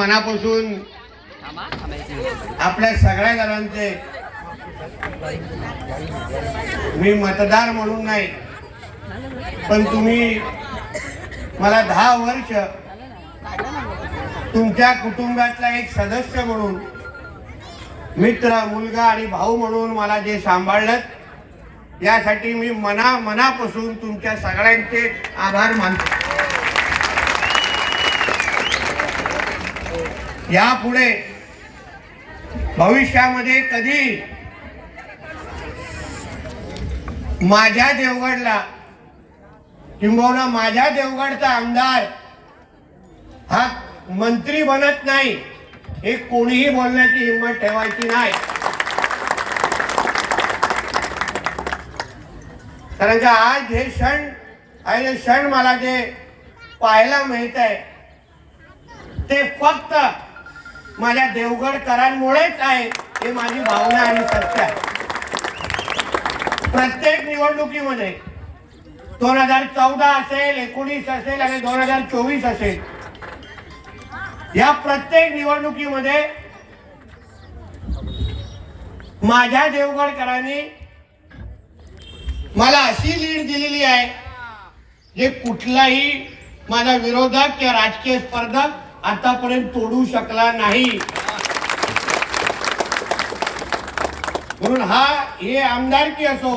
मनापासून आपल्या सगळ्या जणांचे मी मतदार म्हणून नाही पण तुम्ही मला दहा वर्ष तुमच्या कुटुंबातला एक सदस्य म्हणून मित्र मुलगा आणि भाऊ म्हणून मला जे सांभाळलं यासाठी मी मना मनापासून तुमच्या सगळ्यांचे आभार मानतो. यापुढे भविष्यामध्ये कधी माझ्या देवगडला किंबहुना माझ्या देवगडचा आमदार हा मंत्री बनत नाही हे कोणीही बोलण्याची हिंमत ठेवायची नाही. कारण का आज हे क्षण आहे हे क्षण मला जे पाहायला मिळत आहे ते फक्त माझ्या देवगडकरांमुळेच आहे. हे माझी भावना आणि सत्य आहे. प्रत्येक निवडणुकीमध्ये दोन हजार चौदा असेल एकोणीस असेल आणि दोन हजार चोवीस असेल या प्रत्येक निवडणुकीमध्ये माझ्या देवगडकरांनी मला अशी लीड दिलेली आहे जे कुठलाही माझा विरोधक किंवा राजकीय स्पर्धक आतापर्यंत तोडू शकला नाही. म्हणून हा हे आमदारकी असो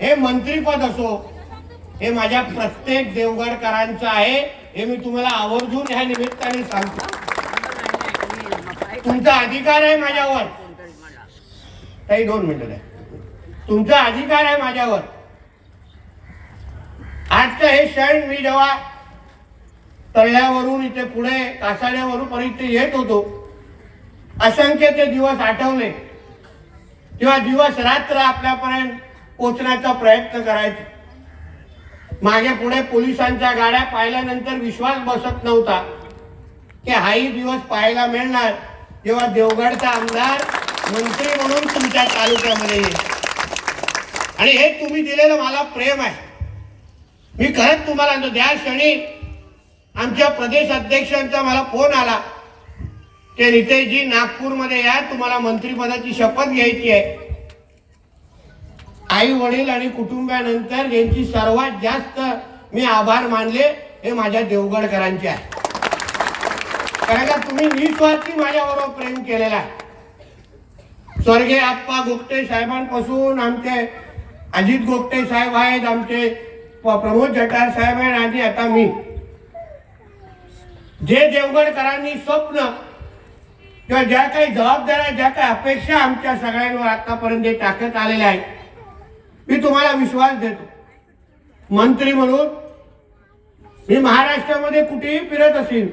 हे मंत्रीपद असो हे माझ्या प्रत्येक देवगडकरांचं आहे हे मी तुम्हाला आवर्जून ह्या निमित्ताने सांगतो. तुमचा अधिकार आहे माझ्यावर. काही दोन मिनिटं द्या. तुमचा अधिकार आहे माझ्यावर. आजचं हे क्षण मी जेव्हा तळल्यावरून इथे पुढे कासाड्यावरून पण येत होतो. असंख्य ते दिवस आठवले. किंवा दिवस रात्र आपल्यापर्यंत पोचण्याचा प्रयत्न करायचो. मागे पुढे पोलिसांच्या गाड्या पाहिल्यानंतर विश्वास बसत नव्हता. की हाही दिवस पाहायला मिळणार. जेव्हा देवगडचा आमदार मंत्री म्हणून तुमच्या तालुक्यामध्ये येईल. आणि हे तुम्ही दिलेलं मला प्रेम आहे. मी खरंच तुम्हाला सांगतो, क्षणी आमच्या प्रदेश अध्यक्षांचा मला फोन आला. ते नितेशजी नागपूरमध्ये या तुम्हाला मंत्रिपदाची शपथ घ्यायची आहे. आई वडील आणि कुटुंबानंतर यांची सर्वात जास्त मी आभार मानले हे माझ्या देवगडकरांचे आहे. कारण का तुम्ही निस्वार्थी माझ्याबरोबर प्रेम केलेला आहे. स्वर्गीय आप्पा गोपटे साहेबांपासून आमचे अजित गोपटे साहेब आहेत आमचे प्रमोद जटार साहेब आहेत आणि आता मी. जे देवगडकरांनी स्वप्न किंवा ज्या काही जबाबदाऱ्या ज्या काही अपेक्षा आमच्या सगळ्यांवर आतापर्यंत टाकत आलेल्या आहेत मी तुम्हाला विश्वास देतो. मंत्री म्हणून मी महाराष्ट्रामध्ये कुठेही फिरत असेल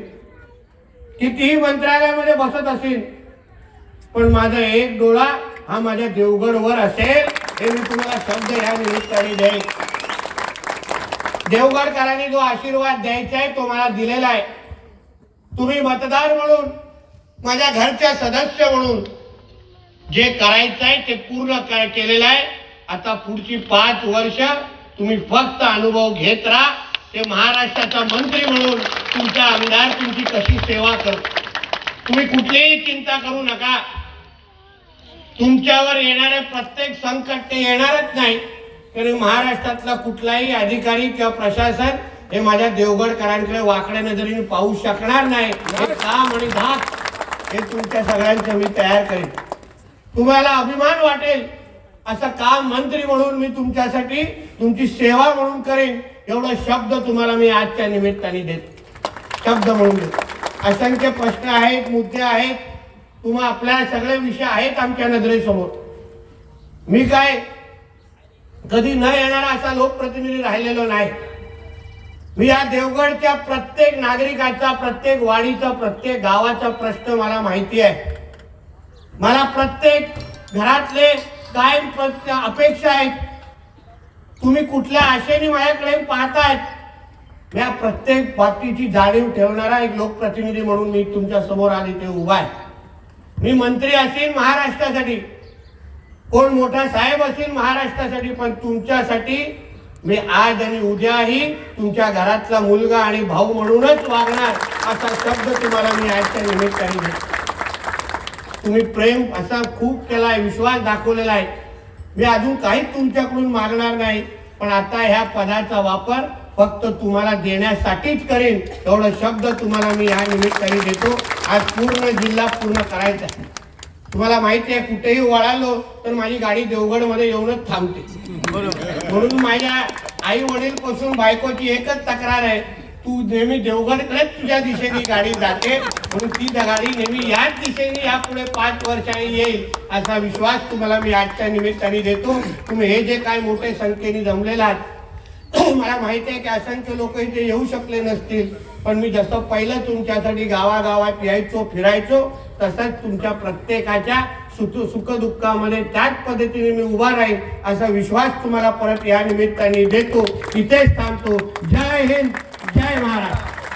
कितीही मंत्रालयामध्ये बसत असेल पण माझा एक डोळा हा माझ्या देवगडवर असेल हे मी तुम्हाला शब्द या निमित्ताने देईन. देवगडकरांनी जो आशीर्वाद द्यायचा आहे तो मला दिलेला आहे. तुम्ही मतदार म्हणून माझ्या घरच्या सदस्य म्हणून जे करायचं आहे ते पूर्ण केलेलं आहे. आता पुढची पाच वर्ष तुम्ही फक्त अनुभव घेत राहा. ते महाराष्ट्राचा मंत्री म्हणून तुमचा आमदार तुमची कशी सेवा करतो तुम्ही कुठलीही चिंता करू नका. तुमच्यावर येणारे प्रत्येक संकट ते येणारच नाही. तरी महाराष्ट्रातला कुठलाही अधिकारी किंवा प्रशासन हे माझ्या देवगडकरांकडे वाकड्या नजरेने पाहू शकणार नाही. हे काम आणि धाक हे तुमच्या सगळ्यांचं मी तयार करेन. तुम्हाला अभिमान वाटेल. असं काम मंत्री म्हणून मी तुमच्यासाठी तुमची सेवा म्हणून करेन. एवढा शब्द तुम्हाला मी आजच्या निमित्ताने देत. शब्द म्हणून देत. असंख्य प्रश्न आहेत मुद्दे आहेत. तुम्हा आपल्या सगळे विषय आहेत आमच्या नजरेसमोर. मी काय कधी न येणारा असा लोकप्रतिनिधी राहिलेलो नाही. मी या देवगडच्या प्रत्येक नागरिकाचा प्रत्येक वाडीचा प्रत्येक गावाचा प्रश्न मला माहिती आहे. मला प्रत्येक घरातले काय अपेक्षा आहेत. तुम्ही कुठल्या आशेने माझ्याकडे पाहतायत? या प्रत्येक बाबतीची जाणीव ठेवणारा एक लोकप्रतिनिधी म्हणून मी तुमच्यासमोर आले ते उभा आहे. मी मंत्री असेल महाराष्ट्रासाठी. कोण मोठा साहेब असेल महाराष्ट्रासाठी पण तुमच्यासाठी मी आज आणि उद्याही तुमच्या घरातला मुलगा आणि भाऊ म्हणूनच वागणार असा शब्द तुम्हाला मी आजच्या निमित्ताने देतो. तुम्ही प्रेम असा खूप केला आहे विश्वास दाखवलेला आहे. मी अजून काहीच तुमच्याकडून मागणार नाही पण आता ह्या पदाचा वापर फक्त तुम्हाला देण्यासाठीच करेन एवढं शब्द तुम्हाला मी या निमित्ताने देतो. आज पूर्ण जिल्हा पूर्ण करायचा आहे. तुम्हाला माहिती आहे कुठेही वळालो तर माझी गाडी देवगडमध्ये येऊनच थांबते. म्हणून माझ्या आई वडील पासून बायकोची एकच तक्रार आहे तू नेहमी देवगडकडेच तुझ्या दिशेने गाडी जाते म्हणून ती गाडी नेहमी याच दिशेने यापुढे पाच वर्षाने येईल असा विश्वास तुम्हाला मी आजच्या निमित्ताने देतो. तुम्ही हे जे काय मोठे संख्येने जमलेला आहात मला माहिती आहे की असंख्य लोक इथे येऊ शकले नसतील पण मी जसं पहिलं तुमच्यासाठी गावागावात यायचो फिरायचो तसंच तुमच्या प्रत्येकाच्या सुख सुखदुःखामध्ये त्याच पद्धतीने मी उभा राहील असा विश्वास तुम्हाला परत या निमित्ताने देतो. इथेच थांबतो. जय हिंद जय महाराष्ट्र.